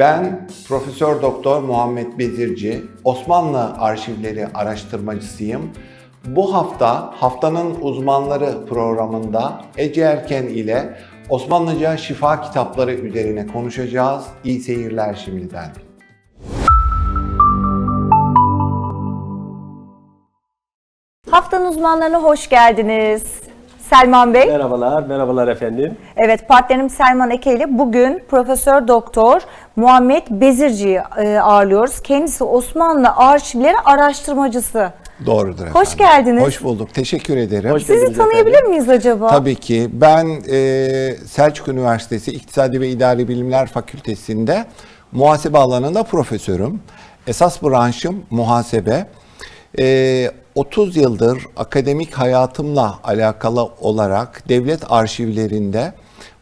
Ben Profesör Doktor Muhammed Bezirci, Osmanlı arşivleri araştırmacısıyım. Bu hafta haftanın uzmanları programında Ece Erken ile Osmanlıca şifa kitapları üzerine konuşacağız. İyi seyirler şimdiden. Haftanın uzmanlarına hoş geldiniz. Selman Bey. Merhabalar, merhabalar efendim. Evet, partnerim Selman Eke ile bugün Profesör Doktor Muhammed Bezirci'yi e, ağırlıyoruz. Kendisi Osmanlı arşivleri araştırmacısı. Doğrudur efendim. Hoş geldiniz. Hoş bulduk. Teşekkür ederim. Hoş Sizi tanıyabilir efendim. miyiz acaba? Tabii ki. Ben e, Selçuk Üniversitesi İktisadi ve İdari Bilimler Fakültesi'nde muhasebe alanında profesörüm. Esas branşım muhasebe. E, 30 yıldır akademik hayatımla alakalı olarak devlet arşivlerinde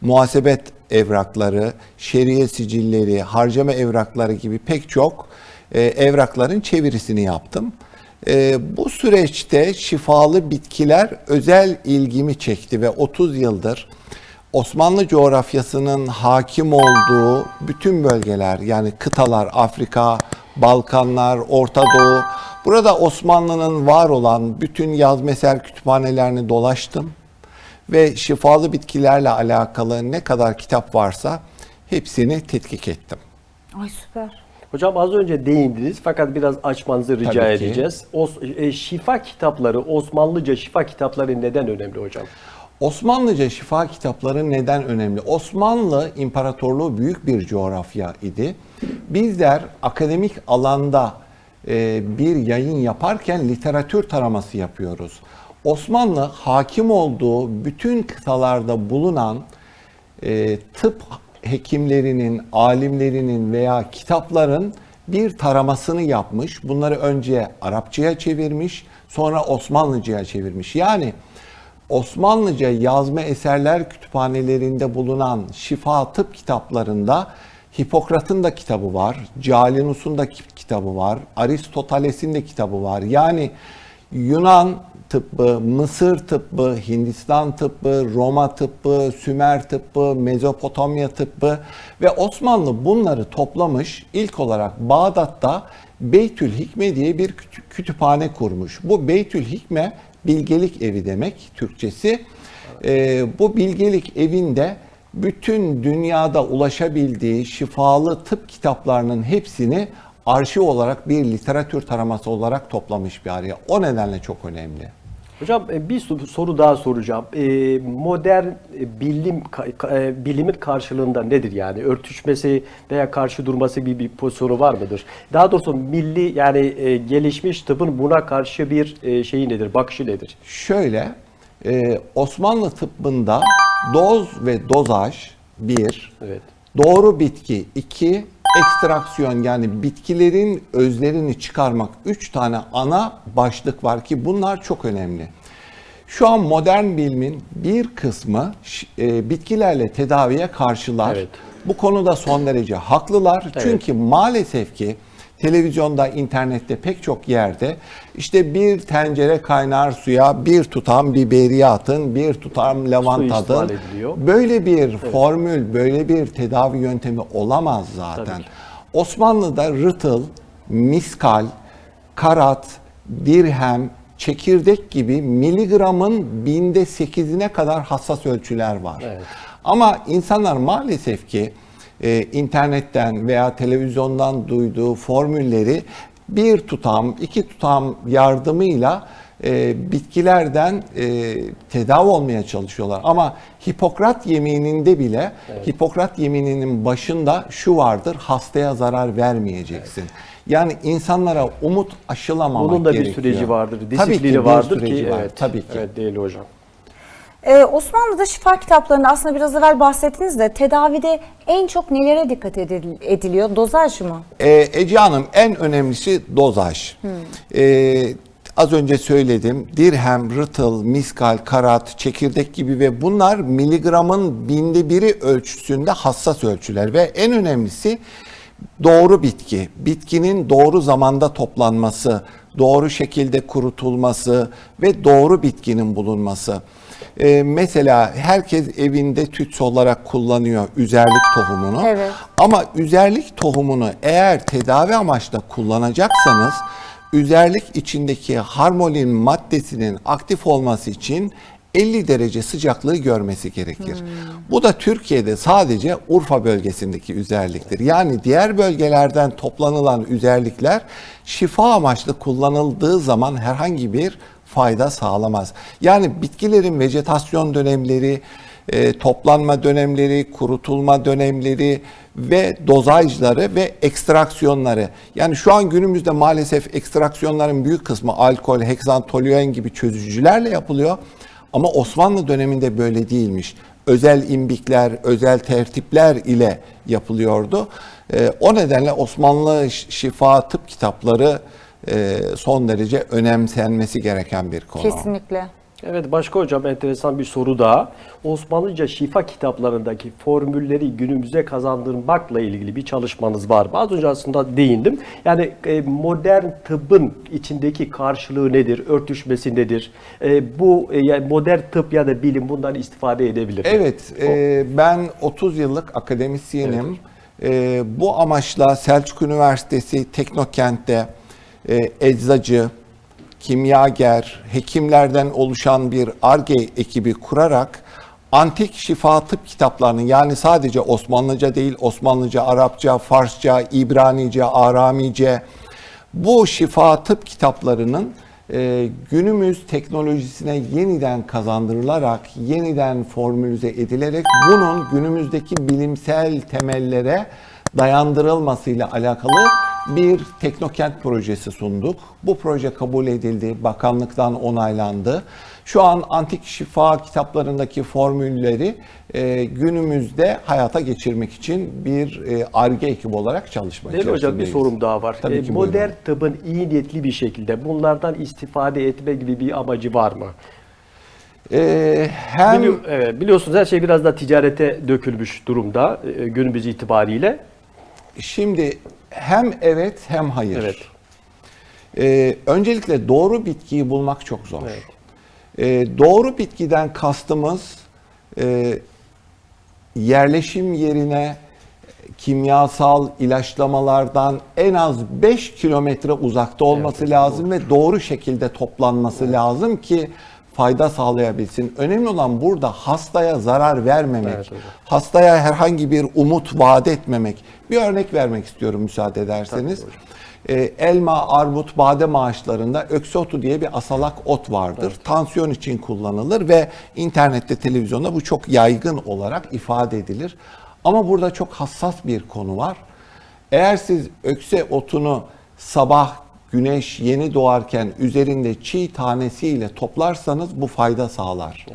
muhasebet evrakları, şeriye sicilleri, harcama evrakları gibi pek çok e, evrakların çevirisini yaptım. E, bu süreçte şifalı bitkiler özel ilgimi çekti ve 30 yıldır Osmanlı coğrafyasının hakim olduğu bütün bölgeler yani kıtalar Afrika, Balkanlar, Orta Doğu burada Osmanlı'nın var olan bütün yazmeser kütüphanelerini dolaştım ve şifalı bitkilerle alakalı ne kadar kitap varsa hepsini tetkik ettim. Ay süper. Hocam az önce değindiniz fakat biraz açmanızı rica Tabii ki. edeceğiz. Os, e, şifa kitapları, Osmanlıca şifa kitapları neden önemli hocam? Osmanlıca şifa kitapları neden önemli? Osmanlı İmparatorluğu büyük bir coğrafya idi. Bizler akademik alanda bir yayın yaparken literatür taraması yapıyoruz. Osmanlı hakim olduğu bütün kıtalarda bulunan e, tıp hekimlerinin, alimlerinin veya kitapların bir taramasını yapmış. Bunları önce Arapçaya çevirmiş, sonra Osmanlıcaya çevirmiş. Yani Osmanlıca yazma eserler kütüphanelerinde bulunan şifa tıp kitaplarında Hipokrat'ın da kitabı var, Calinus'un da ki- kitabı var, Aristoteles'in de kitabı var. Yani Yunan tıbbı, Mısır tıbbı, Hindistan tıbbı, Roma tıbbı, Sümer tıbbı, Mezopotamya tıbbı ve Osmanlı bunları toplamış. İlk olarak Bağdat'ta Beytül Hikme diye bir kütü- kütüphane kurmuş. Bu Beytül Hikme bilgelik evi demek Türkçesi. Ee, bu bilgelik evinde bütün dünyada ulaşabildiği şifalı tıp kitaplarının hepsini arşiv olarak bir literatür taraması olarak toplamış bir araya. O nedenle çok önemli. Hocam e, bir soru- daha soracağım. E, modern e, bilim bilimin karşılığında nedir yani? Örtüşmesi veya karşı durması gibi bir pozisyonu var mıdır? Daha doğrusu milli yani gelişmiş tıbbın buna karşı bir şeyi nedir? Bakışı nedir? Şöyle, Osmanlı tıbbında doz ve dozaj bir, Evet. doğru bitki iki, ekstraksiyon yani bitkilerin özlerini çıkarmak üç tane ana başlık var ki bunlar çok önemli. Şu an modern bilimin bir kısmı e, bitkilerle tedaviye karşılar. Evet. Bu konuda son derece haklılar. Çünkü maalesef ki televizyonda, internette pek çok yerde işte bir tencere kaynar suya bir tutam biberiye atın, bir tutam lavanta Suistimal atın. ediliyor. Böyle bir formül, böyle bir tedavi yöntemi olamaz zaten. Osmanlı'da rıtıl, miskal, karat, dirhem, çekirdek gibi miligramın binde sekizine kadar hassas ölçüler var. Evet. Ama insanlar maalesef ki e, internetten veya televizyondan duyduğu formülleri bir tutam, iki tutam yardımıyla e, bitkilerden e, tedavi olmaya çalışıyorlar. Ama Hipokrat yemininde bile Hipokrat yemininin başında şu vardır, hastaya zarar vermeyeceksin. Yani insanlara umut aşılamamak Bunun da bir gerekiyor. süreci vardır, Tabii ki disiplini vardır süreci ki var, evet. tabii ki. Evet değil hocam. Ee, Osmanlı'da şifa kitaplarında aslında biraz evvel bahsettiniz de tedavide en çok nelere dikkat edil- ediliyor? Dozaj mı? Ee, Ece Hanım en önemlisi dozaj. Ee, az önce söyledim dirhem, rıtıl, miskal, karat, çekirdek gibi ve bunlar miligramın binde biri ölçüsünde hassas ölçüler ve en önemlisi doğru bitki. Bitkinin doğru zamanda toplanması, doğru şekilde kurutulması ve doğru bitkinin bulunması. E, mesela herkes evinde tüts olarak kullanıyor üzerlik tohumunu. Evet. Ama üzerlik tohumunu eğer tedavi amaçlı kullanacaksanız üzerlik içindeki harmolin maddesinin aktif olması için 50 derece sıcaklığı görmesi gerekir. Bu da Türkiye'de sadece Urfa bölgesindeki üzerliktir. Yani diğer bölgelerden toplanılan üzerlikler şifa amaçlı kullanıldığı zaman herhangi bir fayda sağlamaz. Yani bitkilerin vejetasyon dönemleri, e, toplanma dönemleri, kurutulma dönemleri ve dozajları ve ekstraksiyonları. Yani şu an günümüzde maalesef ekstraksiyonların büyük kısmı alkol, heksan, toluen gibi çözücülerle yapılıyor. Ama Osmanlı döneminde böyle değilmiş. Özel imbikler, özel tertipler ile yapılıyordu. E, o nedenle Osmanlı şifa tıp kitapları son derece önemsenmesi gereken bir konu. Kesinlikle. Evet başka hocam enteresan bir soru daha. Osmanlıca şifa kitaplarındaki formülleri günümüze kazandırmakla ilgili bir çalışmanız var mı? Az önce aslında değindim. Yani e, modern tıbbın içindeki karşılığı nedir? Örtüşmesi nedir? E, bu e, yani modern tıp ya da bilim bundan istifade edebilir mi? Evet, e, ben 30 yıllık akademisyenim. E, bu amaçla Selçuk Üniversitesi Teknokent'te e, eczacı, kimyager, hekimlerden oluşan bir ARGE ekibi kurarak antik şifa tıp kitaplarını yani sadece Osmanlıca değil Osmanlıca, Arapça, Farsça, İbranice, Aramice bu şifa tıp kitaplarının e, günümüz teknolojisine yeniden kazandırılarak, yeniden formülize edilerek bunun günümüzdeki bilimsel temellere dayandırılmasıyla alakalı bir teknokent projesi sunduk. Bu proje kabul edildi, bakanlıktan onaylandı. Şu an antik şifa kitaplarındaki formülleri e, günümüzde hayata geçirmek için bir e, ARGE ekibi olarak çalışma Değil hocam bir sorum daha var. Tabii E, ki, modern buyurun. tıbbın iyi niyetli bir şekilde bunlardan istifade etme gibi bir amacı var mı? E, hem Bili- evet, biliyorsunuz her şey biraz da ticarete dökülmüş durumda e, günümüz itibariyle. Şimdi hem evet hem hayır. Evet. Ee, öncelikle doğru bitkiyi bulmak çok zor. Evet. Ee, doğru bitkiden kastımız e, yerleşim yerine kimyasal ilaçlamalardan en az 5 kilometre uzakta olması lazım ve doğru şekilde toplanması lazım ki fayda sağlayabilsin. Önemli olan burada hastaya zarar vermemek, Evet hocam. hastaya herhangi bir umut vaat etmemek. Bir örnek vermek istiyorum müsaade ederseniz. Ee, elma, armut, badem ağaçlarında öksotu diye bir asalak ot vardır. Tansiyon için kullanılır ve internette, televizyonda bu çok yaygın olarak ifade edilir. Ama burada çok hassas bir konu var. Eğer siz ökse otunu sabah güneş yeni doğarken üzerinde çiğ tanesiyle toplarsanız bu fayda sağlar.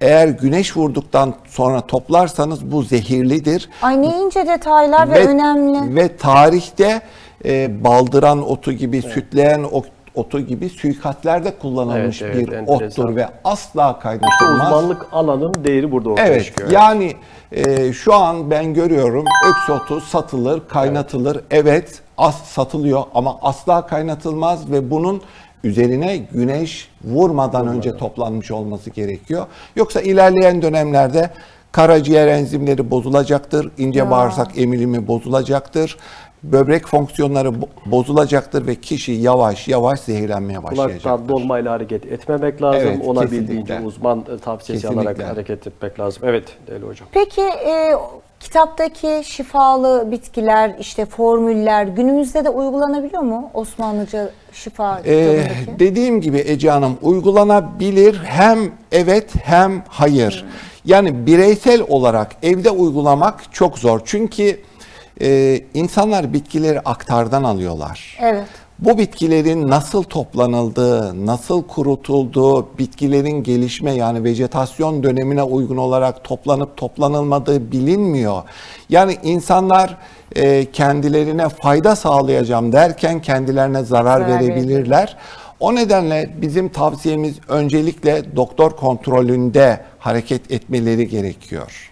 Eğer güneş vurduktan sonra toplarsanız bu zehirlidir. Ay ne ince detaylar ve, önemli. Ve tarihte e, baldıran otu gibi, sütleyen o- otu gibi suikatlerde kullanılmış Evet, evet, bir enteresan. ottur ve asla İşte kaynatılmaz. uzmanlık alanın değeri burada ortaya Evet, çıkıyor. yani e, şu an ben görüyorum öksotu satılır, kaynatılır. Evet, az satılıyor ama asla kaynatılmaz ve bunun üzerine güneş vurmadan önce toplanmış olması gerekiyor. Yoksa ilerleyen dönemlerde karaciğer enzimleri bozulacaktır, ince bağırsak emilimi bozulacaktır. Böbrek fonksiyonları bo- bozulacaktır ve kişi yavaş yavaş zehirlenmeye başlayacaktır. Kulaktan dolmayla hareket etmemek lazım. Evet, Olabildiğince uzman e, tavsiyesi Kesinlikle. alarak hareket etmek lazım. Evet değerli hocam. Peki e, kitaptaki şifalı bitkiler, işte formüller günümüzde de uygulanabiliyor mu Osmanlıca şifa Ee, dediğim gibi Ece Hanım uygulanabilir hem evet hem hayır. Yani bireysel olarak evde uygulamak çok zor. Çünkü e, insanlar bitkileri aktardan alıyorlar. Evet. Bu bitkilerin nasıl toplanıldığı, nasıl kurutulduğu, bitkilerin gelişme yani vejetasyon dönemine uygun olarak toplanıp toplanılmadığı bilinmiyor. Yani insanlar e, kendilerine fayda sağlayacağım derken kendilerine zarar, Zarar verebilirler. O nedenle bizim tavsiyemiz öncelikle doktor kontrolünde hareket etmeleri gerekiyor.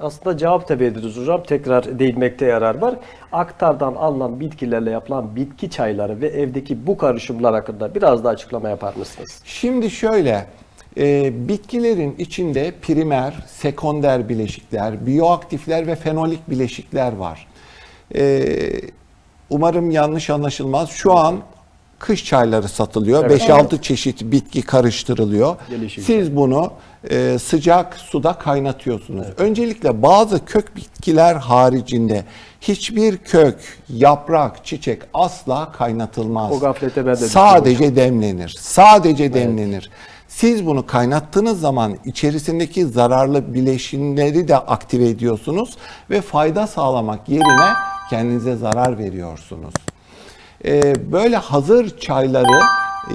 Aslında cevap da verdiniz hocam. Tekrar değinmekte yarar var. Aktardan alınan bitkilerle yapılan bitki çayları ve evdeki bu karışımlar hakkında biraz daha açıklama yapar mısınız? Şimdi şöyle, e, bitkilerin içinde primer, sekonder bileşikler, biyoaktifler ve fenolik bileşikler var. E, umarım yanlış anlaşılmaz. Şu an kış çayları satılıyor. Evet. 5-6 çeşit bitki karıştırılıyor. Gelişim. Siz bunu e, sıcak suda kaynatıyorsunuz. Öncelikle bazı kök bitkiler haricinde hiçbir kök, yaprak, çiçek asla kaynatılmaz. O gaflete ben de Sadece demlenir. Sadece demlenir. Siz bunu kaynattığınız zaman içerisindeki zararlı bileşimleri de aktive ediyorsunuz ve fayda sağlamak yerine kendinize zarar veriyorsunuz. Ee, böyle hazır çayları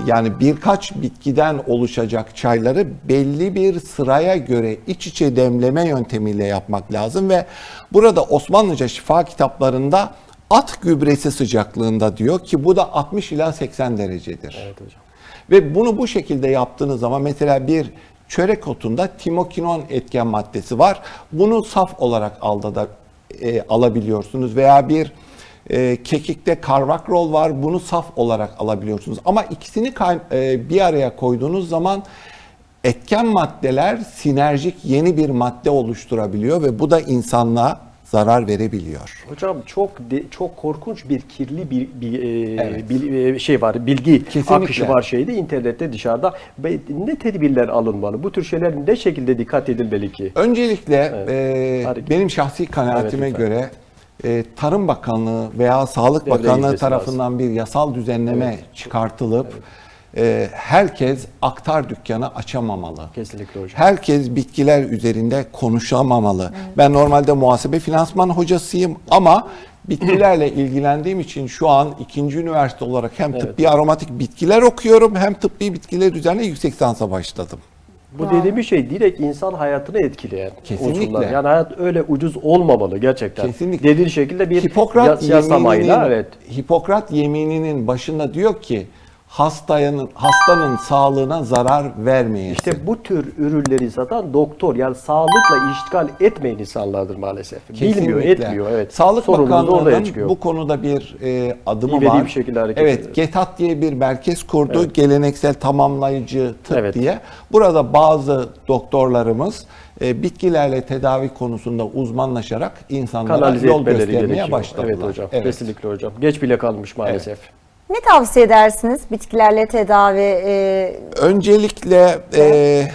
yani birkaç bitkiden oluşacak çayları belli bir sıraya göre iç içe demleme yöntemiyle yapmak lazım ve burada Osmanlıca şifa kitaplarında at gübresi sıcaklığında diyor ki bu da 60 ila 80 derecedir. Evet hocam. Ve bunu bu şekilde yaptığınız zaman mesela bir çörek otunda timokinon etken maddesi var. Bunu saf olarak alda da e, alabiliyorsunuz veya bir e, kekikte karvakrol var. Bunu saf olarak alabiliyorsunuz. Ama ikisini e, bir araya koyduğunuz zaman etken maddeler sinerjik yeni bir madde oluşturabiliyor ve bu da insanlığa zarar verebiliyor. Hocam çok de- çok korkunç bir kirli bir, bir e, Evet. bil- e, şey var, bilgi Kesinlikle. akışı var şeyde internette dışarıda. Ne tedbirler alınmalı? Bu tür şeyler ne şekilde dikkat edilmeli ki? Öncelikle e, Harika. benim şahsi kanaatime Evet, lütfen. göre e, Tarım Bakanlığı veya Sağlık Devreye Bakanlığı tarafından bir yasal düzenleme çıkartılıp e, herkes aktar dükkanı açamamalı. Kesinlikle hocam. Herkes bitkiler üzerinde konuşamamalı. Ben normalde muhasebe finansman hocasıyım ama bitkilerle ilgilendiğim için şu an ikinci üniversite olarak hem tıbbi aromatik bitkiler okuyorum hem tıbbi bitkiler üzerine yüksek lisansa başladım. Bu dediğimiz şey direkt insan hayatını etkileyen Kesinlikle. unsurlar. Yani hayat öyle ucuz olmamalı gerçekten. Kesinlikle. Dediğin şekilde bir Hipokrat yas- yasamayla yemininin, evet. Hipokrat yemininin başında diyor ki hastanın hastanın sağlığına zarar vermeyesin. İşte bu tür ürünleri satan doktor yani sağlıkla iştigal etmeyen insanlardır maalesef. Bilmiyor, Kesinlikle. etmiyor. Evet. Sağlık Sorunumuz Bakanlığı'nın bu konuda bir e, adımı İvedi var. bir şekilde hareket evet, ediyor. GETAT diye bir merkez kurdu. Geleneksel tamamlayıcı tıp Evet. diye. Burada bazı doktorlarımız e, bitkilerle tedavi konusunda uzmanlaşarak insanlara kanalize yol göstermeye gerekiyor. başladılar. Evet hocam. Evet. Kesinlikle hocam. Geç bile kalmış maalesef. Ne tavsiye edersiniz bitkilerle tedavi? e, Öncelikle e,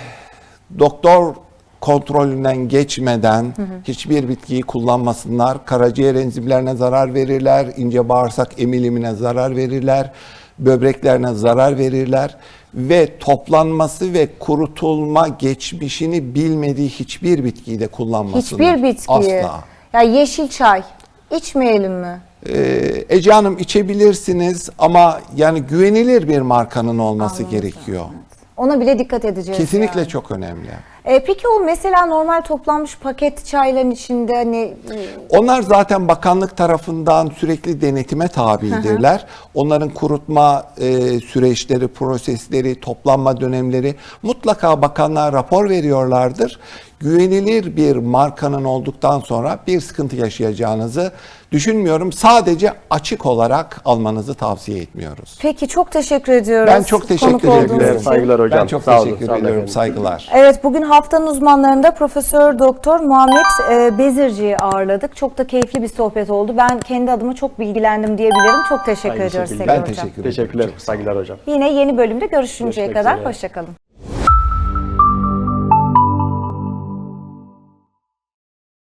doktor kontrolünden geçmeden hiçbir bitkiyi kullanmasınlar. Karaciğer enzimlerine zarar verirler, ince bağırsak emilimine zarar verirler, böbreklerine zarar verirler ve toplanması ve kurutulma geçmişini bilmediği hiçbir bitkiyi de kullanmasınlar. hiçbir bitkiyi. Asla. Ya yeşil çay içmeyelim mi? Ee, Ece Hanım içebilirsiniz ama yani güvenilir bir markanın olması gerekiyor. Ona bile dikkat edeceğiz. Kesinlikle yani. çok önemli. E, peki o mesela normal toplanmış paket çayların içinde hani e, Onlar zaten bakanlık tarafından sürekli denetime tabidirler. Onların kurutma e, süreçleri, prosesleri, toplanma dönemleri mutlaka bakanlığa rapor veriyorlardır. Güvenilir bir markanın olduktan sonra bir sıkıntı yaşayacağınızı düşünmüyorum. Sadece açık olarak almanızı tavsiye etmiyoruz. Peki çok teşekkür ediyoruz. Ben çok teşekkür için. Saygılar hocam. Ben çok Sağ teşekkür olun ediyorum. Saygılar. Evet bugün haftanın uzmanlarında Profesör Doktor Muhammed e, Bezirci'yi ağırladık. Çok da keyifli bir sohbet oldu. Ben kendi adıma çok bilgilendim diyebilirim. Çok teşekkür Aynı ediyoruz şekilde. Ben hocam. teşekkür ederim. Teşekkürler. Saygılar hocam. Yine yeni bölümde görüşünceye Görüşmek kadar üzere. hoşçakalın.